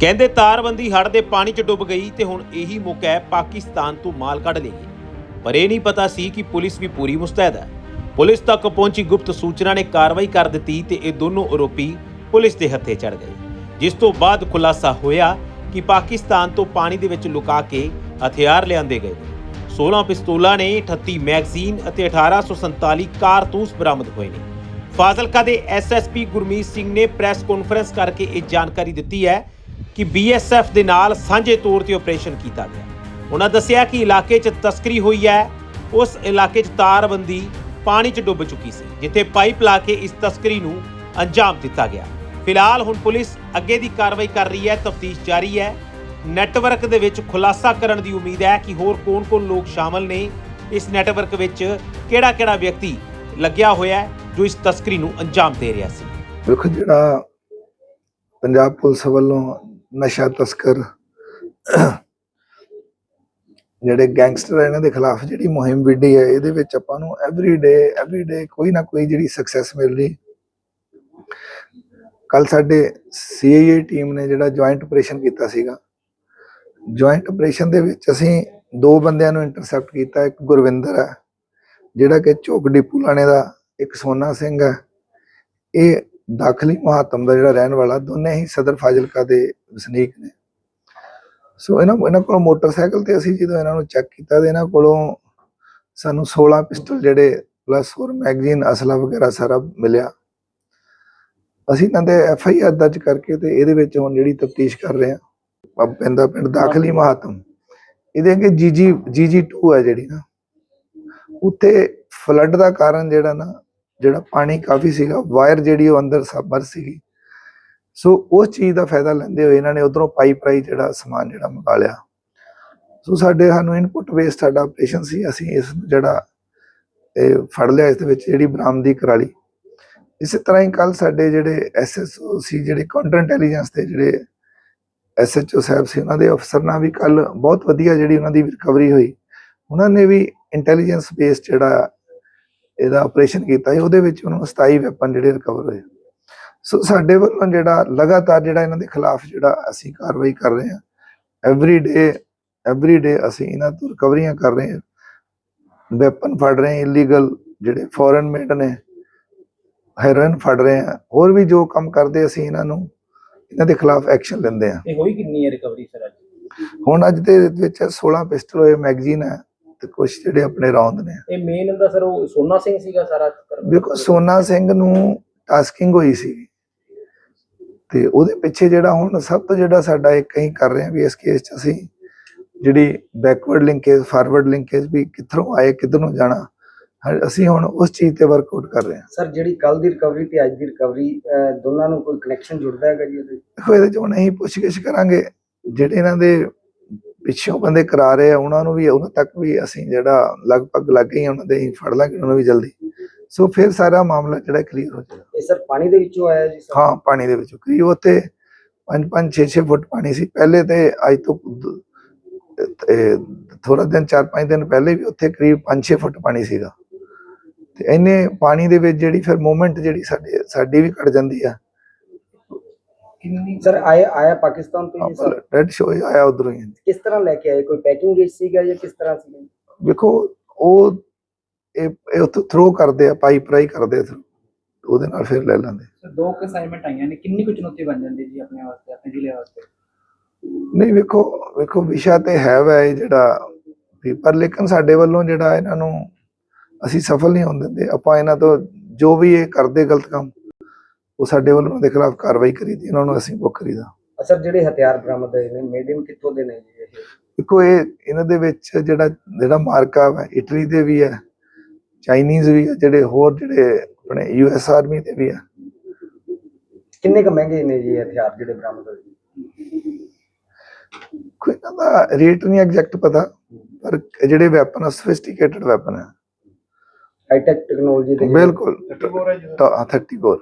ਕਹਿੰਦੇ ਤਾਰਬੰਦੀ ਹੜ੍ਹ ਦੇ ਪਾਣੀ 'ਚ ਡੁੱਬ ਗਈ ਤੇ ਹੁਣ ਇਹੀ ਮੌਕਾ ਹੈ ਪਾਕਿਸਤਾਨ ਤੋਂ ਮਾਲ ਕੱਢ ਲਈਏ ਪਰ ਇਹ ਨਹੀਂ ਪਤਾ ਸੀ ਕਿ ਪੁਲਿਸ ਵੀ ਪੂਰੀ ਮੁਸਤੈਦ ਹੈ। ਪੁਲਿਸ ਤੱਕ ਪਹੁੰਚੀ ਗੁਪਤ ਸੂਚਨਾ ਨੇ ਕਾਰਵਾਈ ਕਰ ਦਿੱਤੀ ਤੇ ਇਹ ਦੋਨੋਂ ਆਰੋਪੀ ਪੁਲਿਸ ਦੇ ਹੱਥੇ ਚੜ ਗਏ। ਜਿਸ ਤੋਂ ਬਾਅਦ ਖੁਲਾਸਾ ਹੋਇਆ ਕਿ ਪਾਕਿਸਤਾਨ ਤੋਂ ਪਾਣੀ ਦੇ ਵਿੱਚ ਲੁਕਾ ਕੇ ਹਥਿਆਰ ਲਿਆਂਦੇ ਗਏ ਨੇ। 16 ਪਿਸਤੌਲਾਂ ਨੇ 38 ਮੈਗਜ਼ੀਨ ਅਤੇ 1847 ਕਾਰਤੂਸ ਬਰਾਮਦ ਹੋਏ ਨੇ। ਫਾਜ਼ਿਲਕਾ ਦੇ ਐਸਐਸਪੀ ਗੁਰਮੀਤ ਸਿੰਘ ਨੇ ਪ੍ਰੈਸ ਕਾਨਫਰੰਸ ਕਰਕੇ ਇਹ ਜਾਣਕਾਰੀ ਦਿੱਤੀ ਹੈ ਕਿ ਬੀਐਸਐਫ ਦੇ ਨਾਲ ਸਾਂਝੇ ਤੌਰ ਤੇ ਆਪਰੇਸ਼ਨ ਕੀਤਾ ਗਿਆ। ਉਹਨਾਂ ਦੱਸਿਆ ਕਿ ਇਲਾਕੇ 'ਚ ਤਸਕਰੀ ਹੋਈ ਹੈ। ਉਸ ਇਲਾਕੇ 'ਚ ਤਾਰਬੰਦੀ ਪਾਣੀ 'ਚ ਡੁੱਬ ਚੁੱਕੀ ਸੀ, ਜਿੱਥੇ ਪਾਈਪ ਲਾ ਕੇ ਇਸ ਤਸਕਰੀ ਨੂੰ ਅੰਜਾਮ ਦਿੱਤਾ ਗਿਆ। ਫਿਲਹਾਲ ਹੁਣ ਪੁਲਿਸ ਅੱਗੇ ਦੀ ਕਾਰਵਾਈ ਕਰ ਰਹੀ ਹੈ, ਤਫਤੀਸ਼ ਜਾਰੀ ਹੈ। ਨੈਟਵਰਕ ਦੇ ਵਿੱਚ ਖੁਲਾਸਾ ਕਰਨ ਦੀ ਉਮੀਦ ਹੈ ਕਿ ਹੋਰ ਕੌਣ-ਕੌਣ ਲੋਕ ਸ਼ਾਮਲ ਨੇ। ਇਸ ਨੈਟਵਰਕ ਵਿੱਚ ਕਿਹੜਾ-ਕਿਹੜਾ ਵਿਅਕਤੀ ਲੱਗਿਆ ਹੋਇਆ ਹੈ, ਜੋ ਇਸ ਤਸਕਰੀ ਨੂੰ ਅੰਜਾਮ ਦੇ ਰਿਹਾ ਸੀ। ਵੇਖੋ ਜਿਹੜਾ ਪੰਜਾਬ ਪੁਲਿਸ ਵੱਲੋਂ ਨਸ਼ਾ ਤਸਕਰ ਜਿਹੜੇ ਗੈਂਗਸਟਰ ਇਹਨਾਂ ਦੇ ਖਿਲਾਫ ਜਿਹੜੀ ਮੁਹਿੰਮ ਵਿੱਢੀ ਹੈ, ਇਹਦੇ ਵਿੱਚ ਆਪਾਂ ਨੂੰ ਐਵਰੀ ਡੇ ਐਵਰੀ ਡੇ ਕੋਈ ਨਾ ਕੋਈ ਜਿਹੜੀ ਸਕਸੈਸ ਮਿਲ ਰਹੀ। ਕੱਲ ਸਾਡੇ ਸੀਆਈਏ ਟੀਮ ਨੇ ਜਿਹੜਾ ਜੁਆਇੰਟ ਆਪਰੇਸ਼ਨ ਕੀਤਾ ਸੀਗਾ। ਜੁਆਇੰਟ ਆਪਰੇਸ਼ਨ ਦੇ ਵਿੱਚ ਅਸੀਂ ਦੋ ਬੰਦਿਆਂ ਨੂੰ ਇੰਟਰਸੈਪਟ ਕੀਤਾ, ਇੱਕ ਗੁਰਵਿੰਦਰ ਹੈ ਜਿਹੜਾ ਕਿ ਝੋਕ ਡਿਪੂ ਲਾਣੇ ਦਾ, ਇੱਕ ਸੋਨਾ ਸਿੰਘ ਹੈ ਇਹ ਦਾਖਲੀ ਮਹਾਤਮ ਦਾ ਜਿਹੜਾ ਰਹਿਣ ਵਾਲਾ, ਦੋਨੇ ਹੀ ਸਦਰ ਫਾਜ਼ਿਲਕਾ ਦੇ ਵਸਨੀਕ ਨੇ। ਸੋ ਇਹਨਾਂ ਇਹਨਾਂ ਕੋਲ ਮੋਟਰਸਾਈਕਲ ਤੇ ਅਸੀਂ ਜਦੋਂ ਇਹਨਾਂ ਨੂੰ ਚੈੱਕ ਕੀਤਾ ਤੇ ਇਹਨਾਂ ਕੋਲੋਂ ਸਾਨੂੰ 16 ਪਿਸਟਲ ਜਿਹੜੇ ਪਲੱਸ ਹੋਰ ਮੈਗਜ਼ੀਨ ਅਸਲਾ ਵਗੈਰਾ ਸਾਰਾ ਮਿਲਿਆ। ਅਸੀਂ ਇਹਨਾਂ ਦੇ ਐਫ ਆਈ ਆਰ ਦਰਜ ਕਰਕੇ ਤੇ ਇਹਦੇ ਵਿੱਚ ਹੁਣ ਜਿਹੜੀ ਤਫਤੀਸ਼ ਕਰ ਰਹੇ ਆ ਪੱਬ ਪੈਂਦਾ ਪਿੰਡ ਦਾਖਲੀ ਮਹਾਤਮ। ਇਹਦੇ ਅੱਗੇ ਜੀਜੀ ਜੀਜੀ 2 ਹੈ ਜਿਹੜੀ ਨਾ, ਉੱਥੇ ਫਲੱਡ ਦਾ ਕਾਰਨ ਜਿਹੜਾ ਨਾ ਜਿਹੜਾ ਪਾਣੀ ਕਾਫੀ ਸੀਗਾ ਵਾਇਰ ਜਿਹੜੀ ਉਹ ਅੰਦਰ ਸਬਰ ਸੀਗੀ। ਸੋ ਉਸ ਚੀਜ਼ ਦਾ ਫਾਇਦਾ ਲੈਂਦੇ ਹੋਏ ਇਹਨਾਂ ਨੇ ਉਧਰੋਂ ਪਾਈਪ ਰਾਈ ਜਿਹੜਾ ਸਮਾਨ ਜਿਹੜਾ ਮੰਗਾ ਲਿਆ। ਸੋ ਸਾਡੇ ਸਾਨੂੰ ਇਨਪੁਟ ਬੇਸ ਸਾਡਾ ਆਪਰੇਸ਼ਨ ਸੀ, ਅਸੀਂ ਇਸ ਜਿਹੜਾ ਇਹ ਫੜ ਲਿਆ, ਇਸ ਦੇ ਵਿੱਚ ਜਿਹੜੀ ਬਰਾਮਦੀ ਕਰਾਲੀ ਇਸੇ ਤਰ੍ਹਾਂ ਹੀ ਕੱਲ ਸਾਡੇ ਜਿਹੜੇ ਐਸਐਸਓ ਸੀ ਜਿਹੜੇ ਕਾਊਂਟਰ ਇੰਟੈਲੀਜੈਂਸ ਦੇ ਜਿਹੜੇ ਐਸਐਚਓ ਸਾਹਿਬ ਸੀ, ਉਹਨਾਂ ਦੇ ਅਫਸਰ ਨਾਲ ਵੀ ਕੱਲ ਬਹੁਤ ਵਧੀਆ ਜਿਹੜੀ ਉਹਨਾਂ ਦੀ ਰਿਕਵਰੀ ਹੋਈ। ਉਹਨਾਂ ਨੇ ਵੀ ਇੰਟੈਲੀਜੈਂਸ ਬੇਸ ਜਿਹੜਾ ਇਹਦਾ ਆਪਰੇਸ਼ਨ ਕੀਤਾ ਸੀ ਉਹਦੇ ਵਿੱਚ ਉਹਨਾਂ ਨੂੰ 27 ਵੈਪਨ ਜਿਹੜੇ ਰਿਕਵਰ ਹੋਏ। ਸੋ ਸਾਡੇ ਵੱਲੋਂ ਜਿਹੜਾ ਲਗਾਤਾਰ ਜਿਹੜਾ ਇਹਨਾਂ ਦੇ ਖਿਲਾਫ ਜਿਹੜਾ ਅਸੀਂ ਕਾਰਵਾਈ ਕਰ ਰਹੇ ਹਾਂ ਐਵਰੀ ਡੇ ਐਵਰੀ ਡੇ ਅਸੀਂ ਇਹਨਾਂ ਤੋਂ ਰਿਕਵਰੀਆਂ ਕਰ ਰਹੇ ਹਾਂ। ਵੈਪਨ ਫੜ ਰਹੇ ਹਾਂ ਇਲੀਗਲ ਜਿਹੜੇ ਫੋਰਨ ਮੇਡ ਨੇ ਹੈਰੋਇਨ ਫੜ ਰਹੇ ਹਾਂ। ਹੋਰ ਵੀ ਜੋ ਕੰਮ ਕਰਦੇ ਅਸੀਂ ਇਹਨਾਂ ਨੂੰ ਇਹਨਾਂ ਦੇ ਖਿਲਾਫ ਐਕਸ਼ਨ ਲੈਂਦੇ ਹਾਂ। ਇਹ ਹੋਈ ਕਿੰਨੀ ਹੈ ਰਿਕਵਰੀ ਸਰ ਅੱਜ? ਹੁਣ ਅੱਜ ਦੇ ਵਿੱਚ 16 ਪਿਸਟਲ ਹੋਏ ਮੈਗਜ਼ੀਨ ਹੈ। ਤੇ ਕੁਝ ਜਿਹੜੇ ਆਪਣੇ ਰੌਂਦ ਨੇ। ਇਹ ਮੇਨ ਦਾ ਸਰ ਉਹ ਸੋਨਾ ਸਿੰਘ ਸੀਗਾ ਸਾਰਾ? ਦੇਖੋ ਸੋਨਾ ਸਿੰਘ ਨੂੰ ਟਾਸਕਿੰਗ ਹੋਈ ਸੀ। ਤੇ ਉਹਦੇ ਪਿੱਛੇ ਜਿਹੜਾ ਹੁਣ ਸਭ ਤੋਂ ਜਿਹੜਾ ਸਾਡਾ ਇੱਕ ਅਸੀਂ ਕਰ ਰਹੇ ਹਾਂ ਵੀ ਇਸ ਕੇਸ 'ਚ ਅਸੀਂ ਜਿਹੜੀ ਬੈਕਵਰਡ ਲਿੰਕੇਜ ਫਾਰਵਰਡ ਲਿੰਕੇਜ ਵੀ ਕਿੱਥੋਂ ਆਏ ਕਿੱਧਰ ਨੂੰ ਜਾਣਾ ਅਸੀਂ ਹੁਣ ਉਸ ਚੀਜ਼ ਤੇ ਵਰਕਆਊਟ ਕਰ ਰਹੇ ਹਾਂ। ਸਰ ਜਿਹੜੀ ਕੱਲ ਦੀ ਰਿਕਵਰੀ ਤੇ ਅੱਜ ਦੀ ਰਿਕਵਰੀ ਦੋਨਾਂ ਨੂੰ ਕੋਈ ਕਨੈਕਸ਼ਨ ਜੁੜਦਾ ਹੈਗਾ ਜੀ ਉਹਦੇ? ਦੇਖੋ ਇਹਦੇ 'ਚ ਹੁਣ ਅਸੀਂ ਪੁੱਛਗਿੱਛ ਕਰਾਂਗੇ ਜਿਹੜੇ ਇਹਨਾਂ ਦੇ ਪਿੱਛੋਂ ਬੰਦੇ ਕਰਾ ਰਹੇ ਆ ਉਹਨਾਂ ਨੂੰ ਵੀ ਉਹਨਾਂ ਤੱਕ ਵੀ ਅਸੀਂ ਜਿਹੜਾ ਲਗਭਗ ਲੱਗ ਗਈ ਉਹਨਾਂ ਦੇ ਫੜ ਲਾਂਗੇ ਉਹਨਾਂ ਨੂੰ ਵੀ ਜਲਦੀ। ਸੋ ਫਿਰ ਸਾਰਾ ਮਾਮਲਾ ਜਿਹੜਾ ਕਲੀਅਰ ਹੋ ਜਾਏਗਾ। ਇਹ ਸਰ ਪਾਣੀ ਦੇ ਵਿੱਚੋਂ ਆਇਆ ਜੀ ਸਰ? ਹਾਂ ਪਾਣੀ ਦੇ ਵਿੱਚੋਂ। ਕਰੀਬ ਉੱਥੇ 5-5 6-6 ਫੁੱਟ ਪਾਣੀ ਸੀ। ਪਹਿਲੇ ਤੇ ਅੱਜ ਤੋਂ ਥੋੜਾ ਦਿਨ 4-5 ਦਿਨ ਪਹਿਲੇ ਵੀ ਉੱਥੇ ਕਰੀਬ 5-6 ਫੁੱਟ ਪਾਣੀ ਸੀਗਾ। ਤੇ ਇੰਨੇ ਪਾਣੀ ਦੇ ਵਿੱਚ ਜਿਹੜੀ ਫਿਰ ਮੂਵਮੈਂਟ ਜਿਹੜੀ ਸਾਡੇ ਸਾਡੀ ਵੀ ਘਟ ਜਾਂਦੀ ਆ। ਕਿੰਨੀ ਸਰ ਆਇਆ ਆਇਆ ਪਾਕਿਸਤਾਨ ਤੋਂ ਜੀ ਸਰ? ਰੈਡ ਸ਼ੋ ਆਇਆ ਉਧਰੋਂ ਹੀ ਕਿਸ ਤਰ੍ਹਾਂ ਲੈ ਕੇ ਆਏ? ਕੋਈ ਪੈਕਿੰਗ ਵਿੱਚ ਸੀਗਾ ਜਾਂ ਕਿਸ ਤਰ੍ਹਾਂ ਸੀ ਵੇਖੋ ਉਹ ਇਹ ਇਹ ਥਰੋ ਕਰਦੇ ਆ ਪਾਈਪ ਰਾਈ ਕਰਦੇ ਆ ਉਹਦੇ ਨਾਲ ਫਿਰ ਲੈ ਲੈਂਦੇ। ਸਰ ਦੋ ਅਸਾਈਨਮੈਂਟ ਆਈਆਂ ਨੇ। ਕਿੰਨੀ ਕੁ ਚੁਣੌਤੀ ਬਣ ਜਾਂਦੀ ਜੀ ਆਪਣੇ ਵਾਸਤੇ ਆਪਣੇ ਜ਼ਿਲ੍ਹੇ ਵਾਸਤੇ? ਨਹੀਂ ਵੇਖੋ ਵੇਖੋ ਵਿਸ਼ਾ ਤੇ ਹੈ ਵੈ ਜਿਹੜਾ ਪਰ ਲੇਕਿਨ ਸਾਡੇ ਵੱਲੋਂ ਜਿਹੜਾ ਇਹਨਾਂ ਨੂੰ ਅਸੀਂ ਸਫਲ ਨਹੀਂ ਹੋਣ ਦਿੰਦੇ। ਆਪਾਂ ਇਹਨਾਂ ਤੋਂ ਜੋ ਵੀ ਇਹ ਕਰਦੇ ਗਲਤ ਕੰਮ ਉਹ ਸਾਡੇ ਵੱਲੋਂ ਉਹਨਾਂ ਦੇ ਖਿਲਾਫ ਕਾਰਵਾਈ ਕਰੀਦੀ ਇਹਨਾਂ ਨੂੰ ਅਸੀਂ ਬੁੱਕ ਕਰੀਦਾ ਸਰ ਜਿਹੜੇ ਹਥਿਆਰ ਬਰਾਮਦ ਹੋਏ ਨੇ ਮੇਡ ਇਨ ਕਿੱਥੋਂ ਦੇ ਨੇ ਜੀ ਇਹ? ਦੇਖੋ ਇਹ ਇਹਨਾਂ ਦੇ ਵਿੱਚ ਜਿਹੜਾ ਜਿਹੜਾ ਮਾਰਕਾ ਹੈ ਇਟਲੀ ਦੇ ਵੀ ਹੈ ਚਾਈਨੀਜ਼ ਵੀ ਹੈ ਜਿਹੜੇ ਹੋਰ ਜਿਹੜੇ ਆਪਣੇ ਯੂਐਸ ਆਰਮੀ ਦੇ ਵੀ ਹੈ ਕਿੰਨੇ ਕ ਮਹਿੰਗੇ ਨੇ ਜੀ ਇਹ ਹਥਿਆਰ ਜਿਹੜੇ ਬਰਾਮਦ ਹੋਏ? ਕੋਈ ਇਹਨਾਂ ਦਾ ਰੇਟ ਨਹੀਂ ਐਗਜ਼ੈਕਟ ਪਤਾ ਪਰ ਜਿਹੜੇ ਵੈਪਨ ਆ ਸਫਿਸਟੀਕੇਟਡ ਵੈਪਨ ਹੈ ਹਾਈ ਟੈਕ ਟੈਕਨੋਲੋਜੀ ਦੇ ਬਿਲਕੁਲ 34 34